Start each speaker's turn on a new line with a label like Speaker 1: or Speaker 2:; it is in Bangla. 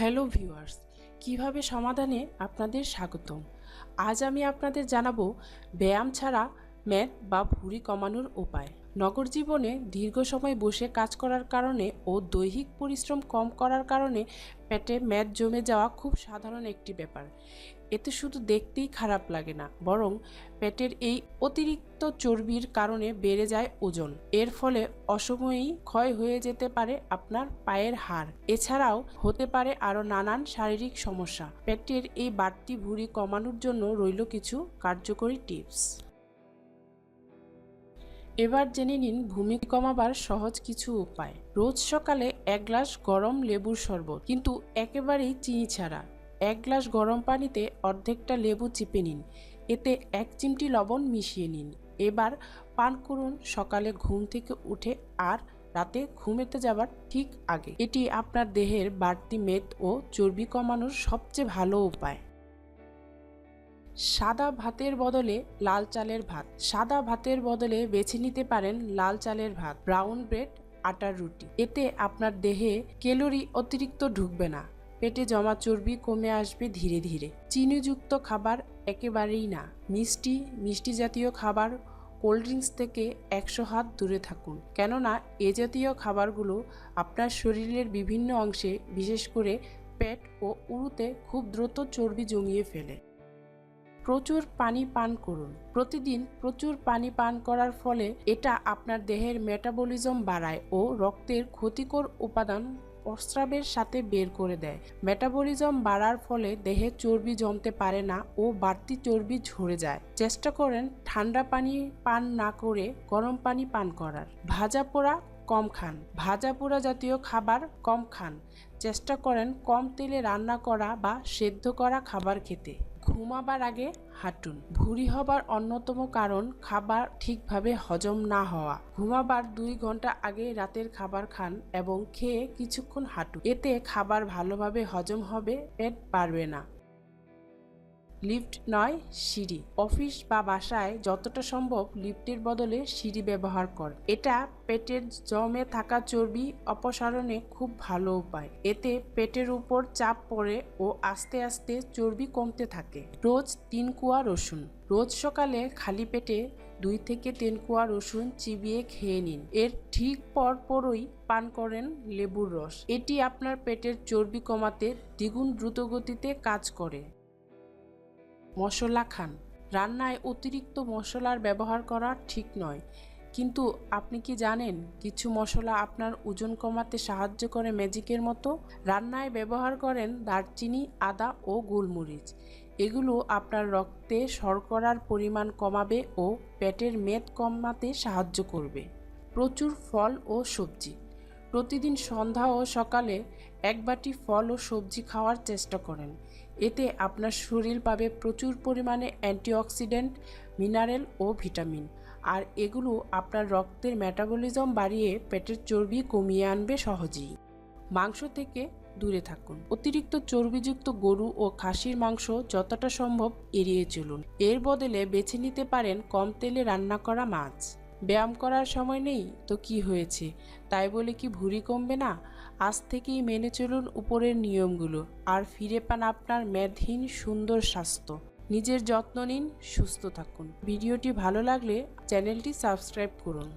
Speaker 1: হ্যালো ভিউয়ার্স, কীভাবে সমাধানে আপনাদের স্বাগতম? আজ আমি আপনাদের জানাব ব্যায়াম ছাড়া ম্যাথ বা ভুঁড়ি কমানোর উপায়। নগর জীবনে দীর্ঘ সময় বসে কাজ করার কারণে ও দৈহিক পরিশ্রম কম করার কারণে পেটে ম্যাদ জমে যাওয়া খুব সাধারণ একটি ব্যাপার। এতে শুধু দেখতেই খারাপ লাগে না, বরং পেটের এই অতিরিক্ত চর্বির কারণে বেড়ে যায় ওজন। এর ফলে অসময়েই ক্ষয় হয়ে যেতে পারে আপনার পায়ের হাড়। এছাড়াও হতে পারে আরও নানান শারীরিক সমস্যা। পেটের এই বাড়তি ভুঁড়ি কমানোর জন্য রইল কিছু কার্যকরী টিপস। এবার জেনে নিন ভূমি কমাবার সহজ কিছু উপায়। রোজ সকালে এক গ্লাস গরম লেবুর শরবত, কিন্তু একেবারেই চিনি ছাড়া। এক গ্লাস গরম পানিতে অর্ধেকটা লেবু চিপে নিন, এতে এক চিমটি লবণ মিশিয়ে নিন। এবার পান করুন সকালে ঘুম থেকে উঠে আর রাতে ঘুমেতে যাবার ঠিক আগে। এটি আপনার দেহের বাড়তি মেদ ও চর্বি কমানোর সবচেয়ে ভালো উপায়। সাদা ভাতের বদলে লাল চালের ভাত। সাদা ভাতের বদলে বেছে নিতে পারেন লাল চালের ভাত, ব্রাউন ব্রেড, আটার রুটি। এতে আপনার দেহে ক্যালোরি অতিরিক্ত ঢুকবে না। পেটে জমা চর্বি কমে আসবে ধীরে ধীরে। চিনিযুক্ত খাবার একেবারেই না। মিষ্টি মিষ্টি জাতীয় খাবার কোল্ড ড্রিঙ্কস থেকে একশো হাত দূরে থাকুন। কেননা, এ জাতীয় খাবারগুলো আপনার শরীরের বিভিন্ন অংশে, বিশেষ করে পেট ও উরুতে, খুব দ্রুত চর্বি জমিয়ে ফেলে। প্রচুর পানি পান করুন। প্রতিদিন প্রচুর পানি পান করার ফলে এটা আপনার দেহের মেটাবলিজম বাড়ায় ও রক্তের ক্ষতিকর উপাদান প্রস্রাবের সাথে বের করে দেয়। মেটাবলিজম বাড়ার ফলে দেহে চর্বি জমতে পারে না ও বাড়তি চর্বি ঝরে যায়। চেষ্টা করেন ঠান্ডা পানি পান না করে গরম পানি পান করার। ভাজা পোড়া কম খান। ভাজা পোড়া জাতীয় খাবার কম খান। চেষ্টা করেন কম তেলে রান্না করা বা সেদ্ধ করা খাবার খেতে। ঘুমাবার আগে হাঁটুন। ভুঁড়ি হবার অন্যতম কারণ খাবার ঠিকভাবে হজম না হওয়া। ঘুমাবার দুই ঘণ্টা আগে রাতের খাবার খান এবং খেয়ে কিছুক্ষণ হাঁটুন। এতে খাবার ভালোভাবে হজম হবে, পেট পারবে না। লিফট নয়, সিঁড়ি। অফিস বা বাসায় যতটা সম্ভব লিফটের বদলে সিঁড়ি ব্যবহার কর। এটা পেটের জমে থাকা চর্বি অপসারণে খুব ভালো উপায়। এতে পেটের উপর চাপ পড়ে ও আস্তে আস্তে চর্বি কমতে থাকে। রোজ তিন কুয়া রসুন। রোজ সকালে খালি পেটে দুই থেকে তিন কুয়া রসুন চিবিয়ে খেয়ে নিন। এর ঠিক পর পরই পান করেন লেবুর রস। এটি আপনার পেটের চর্বি কমাতে দ্বিগুণ দ্রুতগতিতে কাজ করে। মশলা খান। রান্নায় অতিরিক্ত মশলার ব্যবহার করা ঠিক নয়। কিন্তু আপনি কি জানেন, কিছু মশলা আপনার ওজন কমাতে সাহায্য করে ম্যাজিকের মতো? রান্নায় ব্যবহার করেন দারচিনি, আদা ও গোলমরিচ। এগুলো আপনার রক্তে শর্করার পরিমাণ কমাবে ও পেটের মেদ কমাতে সাহায্য করবে। প্রচুর ফল ও সবজি। প্রতিদিন সন্ধ্যা ও সকালে এক বাটি ফল ও সবজি খাওয়ার চেষ্টা করেন। এতে আপনার শরীর পাবে প্রচুর পরিমাণে অ্যান্টিঅক্সিডেন্ট, মিনারেল ও ভিটামিন। আর এগুলো আপনার রক্তের মেটাবলিজম বাড়িয়ে পেটের চর্বি কমিয়ে আনবে সহজেই। মাংস থেকে দূরে থাকুন। অতিরিক্ত চর্বিযুক্ত গরু ও খাসির মাংস যতটা সম্ভব এড়িয়ে চলুন। এর বদলে বেছে নিতে পারেন কম তেলে রান্না করা মাছ। ব্যায়াম করার সময় নেই, তো কি হয়েছে? তাই বলে কি ভুঁড়ি কমবে না? আজ থেকেই মেনে চলুন উপরের নিয়মগুলো আর ফিরে পান আপনার মেদহীন সুন্দর স্বাস্থ্য। নিজের যত্ন নিন, সুস্থ থাকুন। ভিডিওটি ভালো লাগলে চ্যানেলটি সাবস্ক্রাইব করুন।